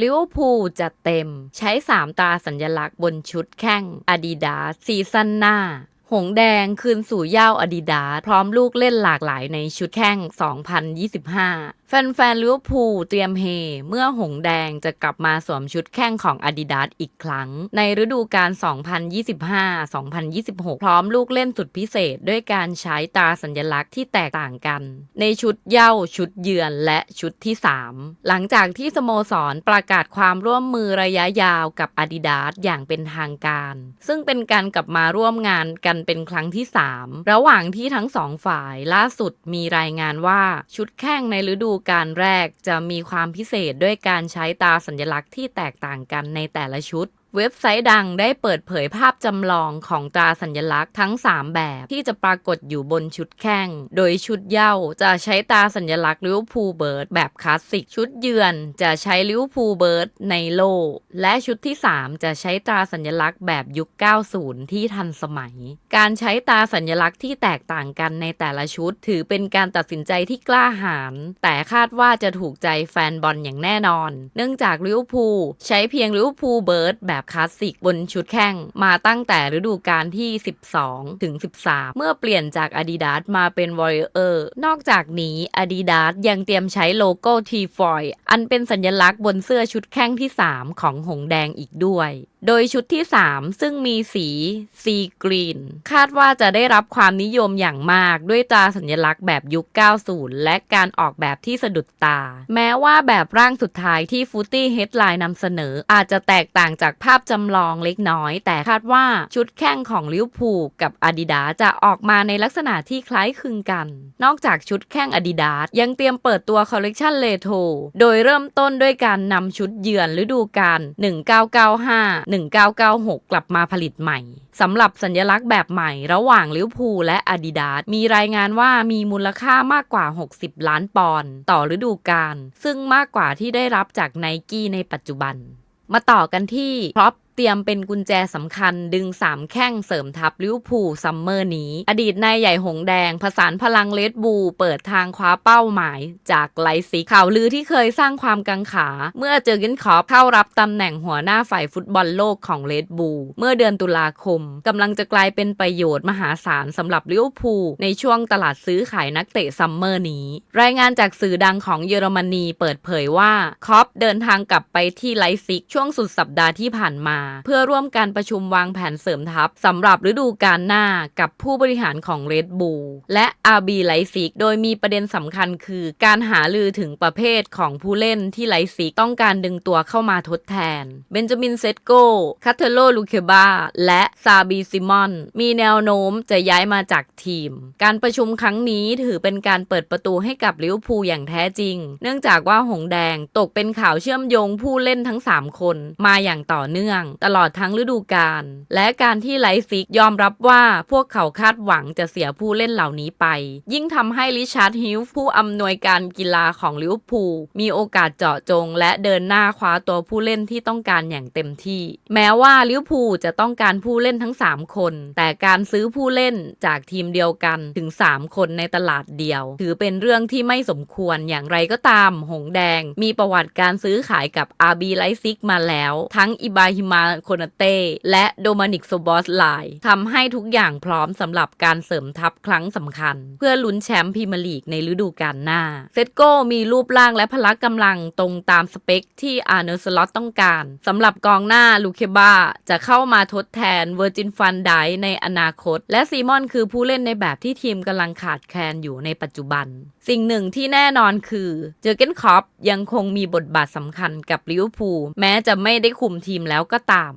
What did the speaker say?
ลิเวอร์พูลจะเต็มใช้ 3 ตาสัญลักษณ์บนชุดแข้งอาดิดาสซีซั่นหน้า หงแดงคืนสู่เหย้าอาดิดาสพร้อมลูกเล่นหลากหลายในชุดแข้ง 2025แฟนๆลิเวอร์พูลเตรียมเฮ เมื่อหงแดงจะกลับมาสวมชุดแข้งของ Adidas อีกครั้ง ในฤดูกาล 2025-2026 พร้อมลูกเล่นสุดพิเศษด้วยการใช้ตาสัญลักษณ์ที่แตกต่างกัน ในชุดเย้าชุดเยือนและชุดที่ 3 หลังจากที่สโมสรประกาศความร่วมมือระยะยาวกับ Adidas อย่างเป็นทางการ ซึ่งเป็นการกลับมาร่วมงานกันเป็นครั้งที่ 3 ระหว่างที่ทั้งสองฝ่ายล่าสุดมีรายงานว่าชุดแข้งในฤดูการแรกจะมีความพิเศษด้วยการใช้ตาสัญลักษณ์ที่แตกต่างกันในแต่ละชุด เว็บไซต์ดังได้เปิดเผยภาพจำลองของตราสัญลักษณ์ทั้ง 3 แบบที่จะปรากฏอยู่บนชุดแข้ง โดยชุดเย้าจะใช้ตราสัญลักษณ์ลิวพูเบิร์ดแบบคลาสสิก ชุดเยือนจะใช้ลิวพูเบิร์ดในโล และชุดที่ 3 จะใช้ตราสัญลักษณ์แบบยุค 90 ที่ทันสมัย การใช้ตราสัญลักษณ์ที่แตกต่างกันในแต่ละชุด ถือเป็นการตัดสินใจที่กล้าหาญแต่คาดว่าจะถูกใจแฟนบอลอย่างแน่นอน เนื่องจากลิวพูใช้เพียงลิวพูเบิร์ดแบบคลาสสิกบนชุดแข้งมาตั้งแต่ฤดูกาลที่ 12 ถึง 13 เมื่อเปลี่ยนจาก Adidas มาเป็น Warrior นอกจากนี้ Adidas ยังเตรียมใช้โลโก้ T f o y อันเป็นสัญลักษณ์บนเสื้อชุดแข้งที่ 3 ของหงแดงอีกด้วยโดยชุดที่ 3 ซึ่งมีสีซีกรีน คาดว่าจะได้รับความนิยมอย่างมากด้วยตราสัญลักษณ์แบบยุค 90 และการออกแบบที่สะดุดตา แม้ว่าแบบร่างสุดท้ายที่ฟูตี้เฮดไลน์นำเสนอ อาจจะแตกต่างจากภาพจำลองเล็กน้อย แต่คาดว่าชุดแข้งของลิวพูกับ Adidas จะออกมาในลักษณะที่คล้ายคลึงกัน นอกจากชุดแข้ง Adidas ยังเตรียมเปิดตัวคอลเลกชันเลโทโดยเริ่มต้นด้วยการนำชุดเยือนฤดูกาล1995 1996 กลับมาผลิตใหม่สำหรับสัญลักษณ์แบบใหม่ระหว่างลิเวพูและอาดิดาสมีรายงานว่ามีมูลค่ามากกว่า 60 ล้านปอนด์ต่อฤดูกาลซึ่งมากกว่าที่ได้รับจากไนกี้ในปัจจุบัน มาต่อกันที่พร็อพ เตรียมเป็นกุญแจสำคัญดึง 3 แข้งเสริมทัพลิเวอร์พูลซัมเมอร์นี้ อดีตนายใหญ่หงแดง ผสานพลังเลดบูเปิดทางคว้าเป้าหมาย จากไลซิกข่าวลือที่เคยสร้างความกังขา เมื่อเจอเกนคอปเข้ารับตำแหน่งหัวหน้าฝ่ายฟุตบอลโลกของเลดบูเมื่อเดือนตุลาคมกำลังจะกลายเป็นประโยชน์มหาศาลสำหรับลิเวอร์พูลในช่วงตลาดซื้อขายนักเตะซัมเมอร์นี้ รายงานจากสื่อดังของเยอรมนีเปิดเผยว่าคอปเดินทางกลับไปที่ไลซิกช่วงสุดสัปดาห์ที่ผ่านมาเพื่อร่วมกันประชุมวางแผนเสริมทัพสำหรับฤดูกาลหน้ากับผู้บริหารของ Red Bull และ RB Leipzig โดยมีประเด็นสำคัญคือการหาลือถึงประเภทของผู้เล่นที่ไลซิกต้องการดึงตัวเข้ามาทดแทน เบนจามินเซตโกคาเทโลลูเคบาและซาบีซิมอน มีแนวโน้มจะย้ายมาจากทีม การประชุมครั้งนี้ถือเป็นการเปิดประตูให้กับลิเวอร์พูลอย่างแท้จริง เนื่องจากว่าหงแดงตกเป็นข่าวเชื่อมโยงผู้เล่นทั้ง 3 คนมาอย่างต่อเนื่องตลอดทั้งฤดูกาลและการที่ไลซิกยอมรับว่าพวกเขาคาดหวังจะเสียผู้เล่นเหล่านี้ไป ยิ่งทำให้ริชาร์ดฮิลฟ์ผู้อำนวยการกีฬาของลิเวอร์พูลมีโอกาสเจาะจง และเดินหน้าคว้าตัวผู้เล่นที่ต้องการอย่างเต็มที่ แม้ว่าลิเวอร์พูลจะต้องการผู้เล่นทั้ง 3 คน แต่การซื้อผู้เล่นจากทีมเดียวกันถึง 3 คนในตลาดเดียว ถือเป็นเรื่องที่ไม่สมควรอย่างไรก็ตาม หงแดง มีประวัติการซื้อขายกับอาร์บีไลซิกมาแล้ว ทั้งอิบาฮิมาโคนาเต้และโดมานิกโซบอสไลทำให้ทุกอย่างพร้อมสำหรับการเสริมทัพครั้งสำคัญ เพื่อลุ้นแชมป์พรีเมียร์ลีกในฤดูกาลหน้า เซตโก้มีรูปร่างและพละกำลังตรงตามสเปคที่อาร์เนอร์สล็อตต้องการสำหรับกองหน้าลูเคบาจะเข้ามาทดแทนเวอร์จินฟันไดในอนาคต และซีมอนคือผู้เล่นในแบบที่ทีมกำลังขาดแคลนอยู่ในปัจจุบัน สิ่งหนึ่งที่แน่นอนคือเจอเกนคอปยังคงมีบทบาทสำคัญกับลิเวอร์พูลแม้จะไม่ได้คุมทีมแล้วก็ตาม